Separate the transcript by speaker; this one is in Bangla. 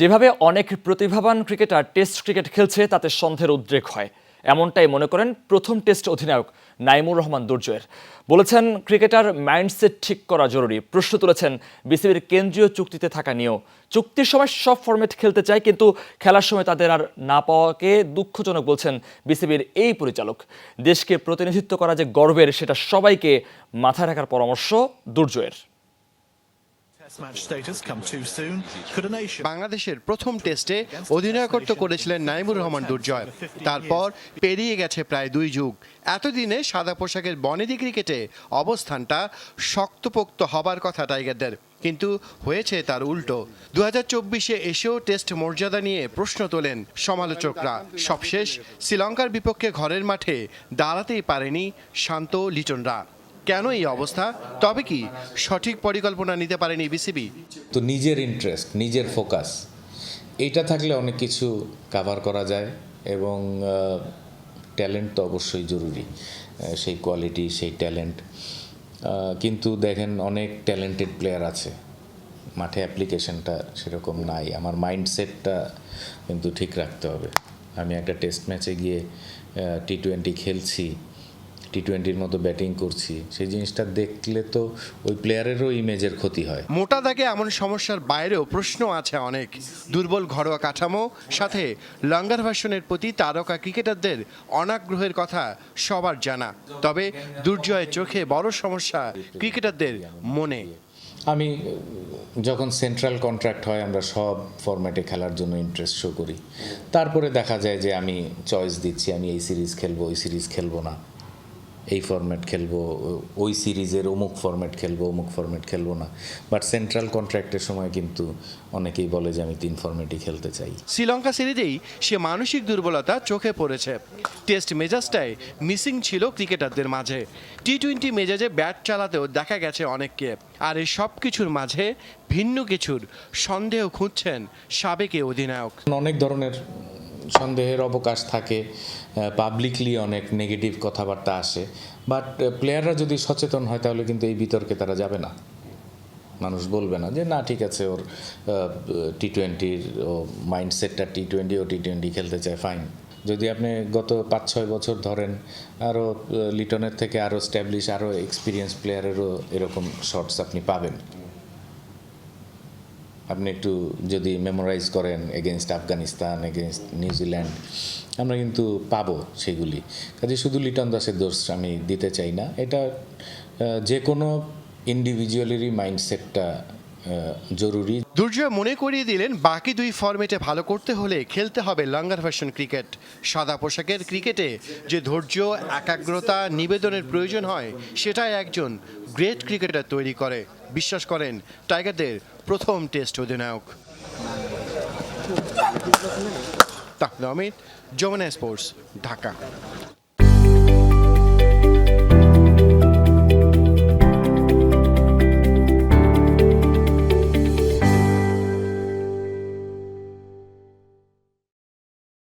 Speaker 1: যেভাবে অনেক প্রতিভাবান ক্রিকেটার টেস্ট ক্রিকেট খেলছে, তাতে সন্দেহের উদ্রেক হয়। এমনটাই মনে করেন প্রথম টেস্ট অধিনায়ক নাইমুর রহমান দুর্জয়ের। বলেছেন, ক্রিকেটার মাইন্ডসেট ঠিক করা জরুরি। প্রশ্ন তুলেছেন, বিসিবির কেন্দ্রীয় চুক্তিতে থাকা নিয়েও। চুক্তির সময় সব ফরম্যাট খেলতে চায়, কিন্তু খেলার সময় তাদের আর না পাওয়াকে দুঃখজনক বলছেন বিসিবির এই পরিচালক। দেশকে প্রতিনিধিত্ব করা যে গর্বের, সেটা সবাইকে মাথায় রাখার পরামর্শ দুর্জয়ের।
Speaker 2: বাংলাদেশের প্রথম টেস্টে অধিনায়কত্ব করেছিলেন নাইমুর রহমান দুর্জয়। তারপর পেরিয়ে গেছে প্রায় দুই যুগ। এতদিনে সাদা পোশাকের বনেদি ক্রিকেটে অবস্থানটা শক্তপোক্ত হবার কথা টাইগারদের। কিন্তু হয়েছে তার উল্টো। দু হাজার চব্বিশে এসেও টেস্ট মর্যাদা নিয়ে প্রশ্ন তোলেন সমালোচকরা। সবশেষ শ্রীলঙ্কার বিপক্ষে ঘরের মাঠে দাঁড়াতেই পারেনি শান্ত লিটনরা। কেন এই অবস্থা? তবে কি সঠিক পরিকল্পনা নিতে পারেনি বিসিবি?
Speaker 3: তো নিজের ইন্টারেস্ট নিজের ফোকাস এইটা থাকলে অনেক কিছু কাভার করা যায় এবং ট্যালেন্ট তো অবশ্যই জরুরি সেই কোয়ালিটি সেই ট্যালেন্ট কিন্তু দেখেন অনেক ট্যালেন্টেড প্লেয়ার আছে। মাঠে অ্যাপ্লিকেশনটা সেরকম নাই। আমার মাইন্ডসেটটা কিন্তু ঠিক রাখতে হবে। আমি একটা টেস্ট ম্যাচে গিয়ে টি টোয়েন্টি খেলছি। টি টোয়েন্টির মতো ব্যাটিং করছি সেই জিনিসটা দেখলে তো ওই প্লেয়ারেরও ইমেজের ক্ষতি হয়।
Speaker 2: মোটা দাগে এমন সমস্যার বাইরেও প্রশ্ন আছে অনেক। দুর্বল ঘরোয়া কাঠামো সাথে লঙ্গার ভাষণের প্রতি তারকা ক্রিকেটারদের অনাগ্রহের কথা সবার জানা। তবে দুর্জয়ের চোখে বড় সমস্যা ক্রিকেটারদের মনে।
Speaker 3: আমি যখন সেন্ট্রাল কন্ট্রাক্ট হয় আমরা সব ফরম্যাটে খেলার জন্য ইন্টারেস্ট শো করি। তারপরে দেখা যায় যে আমি চয়েস দিচ্ছি আমি এই সিরিজ খেলব ওই সিরিজ খেলব না। এই ফরম্যাট খেলব ওই সিরিজের অমুক ফরম্যাট খেলব অমুক ফরম্যাট খেলব না। বাট সেন্ট্রাল কন্ট্রাক্টের সময় কিন্তু অনেকেই বলে যে আমি তিন ফরম্যাটই খেলতে চাই।
Speaker 2: শ্রীলঙ্কা সিরিজেই সে মানসিক দুর্বলতা চোখে পড়েছে। টেস্ট মেজাজটাই মিসিং ছিল ক্রিকেটারদের মাঝে। টি টোয়েন্টি মেজাজে ব্যাট চালাতেও দেখা গেছে অনেককে। আর এই সব কিছুর মাঝে ভিন্ন কিছুর সন্দেহ খুঁজছেন সাবেক অধিনায়ক।
Speaker 3: অনেক ধরনের সন্দেহের অবকাশ থাকে পাবলিকলি অনেক নেগেটিভ কথাবার্তা আসে। বাট প্লেয়াররা যদি সচেতন হয়, তাহলে কিন্তু এই বিতর্কে তারা যাবে না। মানুষ বলবে না যে, না, ঠিক আছে, ওর টি টোয়েন্টির ও মাইন্ডসেটটা টি টোয়েন্টি ও টি টোয়েন্টি খেলতে চায় ফাইন যদি আপনি গত পাঁচ ছয় বছর ধরেন আরও লিটনের থেকে আরও স্ট্যাবলিশ আরও এক্সপিরিয়েন্স প্লেয়ারেরও এরকম শর্টস আপনি পাবেন। আপনি একটু যদি মেমোরাইজ করেন এগেনস্ট আফগানিস্তান এগেনস্ট নিউজিল্যান্ড আমরা কিন্তু পাবো সেগুলি। কাজে শুধু লিটন দাসের দোষ আমি দিতে চাই না, এটা যে কোনো ইন্ডিভিজুয়ালেরই মাইন্ডসেটটা জরুরি।
Speaker 2: দুর্জয় মনে করিয়ে দিলেন, বাকি দুই ফরম্যাটে ভালো করতে হলে খেলতে হবে লঙ্গার ভার্সন ক্রিকেট। সাদা পোশাকের ক্রিকেটে যে ধৈর্য, একাগ্রতা, নিবেদনের প্রয়োজন হয়, সেটাই একজন গ্রেট ক্রিকেটার তৈরি করে। বিশ্বাস করেন, টাইগারদের প্রথম টেস্ট অধিনায়ক। তাহলে অমিত যমুনা স্পোর্টস, ঢাকা।